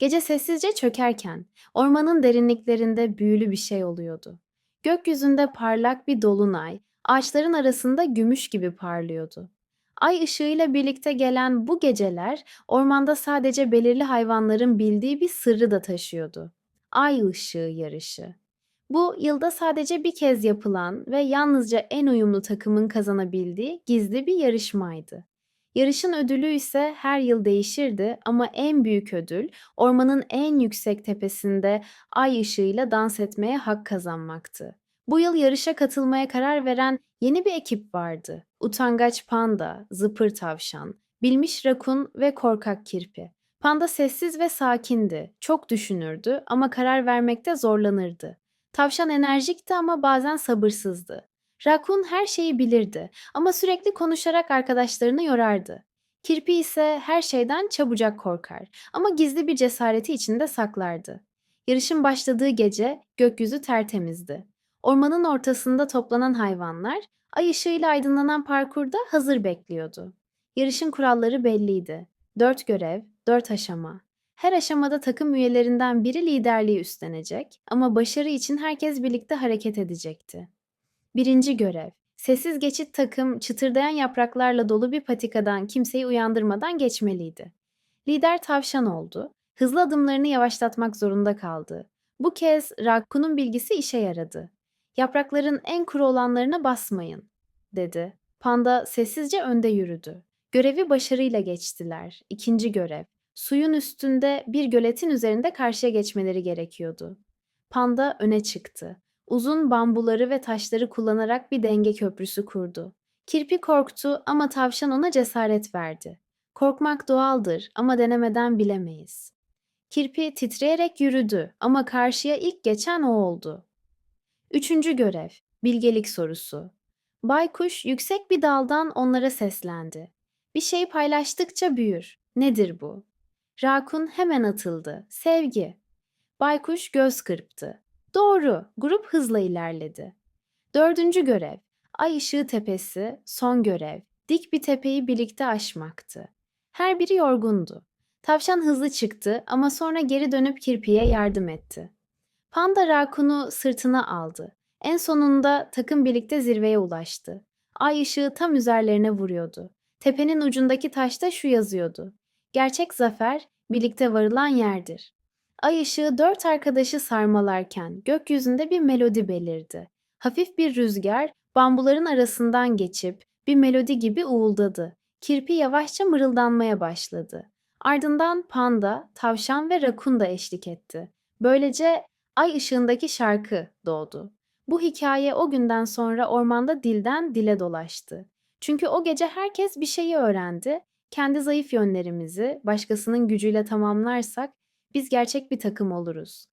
Gece sessizce çökerken ormanın derinliklerinde büyülü bir şey oluyordu. Gökyüzünde parlak bir dolunay, ağaçların arasında gümüş gibi parlıyordu. Ay ışığıyla birlikte gelen bu geceler ormanda sadece belirli hayvanların bildiği bir sırrı da taşıyordu. Ay ışığı yarışı. Bu yılda sadece bir kez yapılan ve yalnızca en uyumlu takımın kazanabildiği gizli bir yarışmaydı. Yarışın ödülü ise her yıl değişirdi ama en büyük ödül ormanın en yüksek tepesinde ay ışığıyla dans etmeye hak kazanmaktı. Bu yıl yarışa katılmaya karar veren yeni bir ekip vardı. Utangaç panda, zıpır tavşan, bilmiş rakun ve korkak kirpi. Panda sessiz ve sakindi, çok düşünürdü ama karar vermekte zorlanırdı. Tavşan enerjikti ama bazen sabırsızdı. Rakun her şeyi bilirdi ama sürekli konuşarak arkadaşlarını yorardı. Kirpi ise her şeyden çabucak korkar ama gizli bir cesareti içinde saklardı. Yarışın başladığı gece gökyüzü tertemizdi. Ormanın ortasında toplanan hayvanlar ay ışığıyla aydınlanan parkurda hazır bekliyordu. Yarışın kuralları belliydi. Dört görev, dört aşama. Her aşamada takım üyelerinden biri liderliği üstlenecek ama başarı için herkes birlikte hareket edecekti. Birinci görev. Sessiz geçit takım çıtırdayan yapraklarla dolu bir patikadan kimseyi uyandırmadan geçmeliydi. Lider tavşan oldu. Hızlı adımlarını yavaşlatmak zorunda kaldı. Bu kez Rakkun'un bilgisi işe yaradı. Yaprakların en kuru olanlarına basmayın, dedi. Panda sessizce önde yürüdü. Görevi başarıyla geçtiler. İkinci görev. Suyun üstünde bir göletin üzerinde karşıya geçmeleri gerekiyordu. Panda öne çıktı. Uzun bambuları ve taşları kullanarak bir denge köprüsü kurdu. Kirpi korktu ama tavşan ona cesaret verdi. Korkmak doğaldır ama denemeden bilemeyiz. Kirpi titreyerek yürüdü ama karşıya ilk geçen o oldu. Üçüncü görev, bilgelik sorusu. Baykuş yüksek bir daldan onlara seslendi. Bir şey paylaştıkça büyür. Nedir bu? Rakun hemen atıldı. Sevgi. Baykuş göz kırptı. Doğru, grup hızla ilerledi. Dördüncü görev, ay ışığı tepesi, son görev, dik bir tepeyi birlikte aşmaktı. Her biri yorgundu. Tavşan hızlı çıktı ama sonra geri dönüp kirpiye yardım etti. Panda Rakun'u sırtına aldı. En sonunda takım birlikte zirveye ulaştı. Ay ışığı tam üzerlerine vuruyordu. Tepenin ucundaki taşta şu yazıyordu. Gerçek zafer birlikte varılan yerdir. Ay ışığı dört arkadaşı sarmalarken gökyüzünde bir melodi belirdi. Hafif bir rüzgar bambuların arasından geçip bir melodi gibi uğuldadı. Kirpi yavaşça mırıldanmaya başladı. Ardından panda, tavşan ve rakun da eşlik etti. Böylece ay ışığındaki şarkı doğdu. Bu hikaye o günden sonra ormanda dilden dile dolaştı. Çünkü o gece herkes bir şeyi öğrendi. Kendi zayıf yönlerimizi başkasının gücüyle tamamlarsak biz gerçek bir takım oluruz.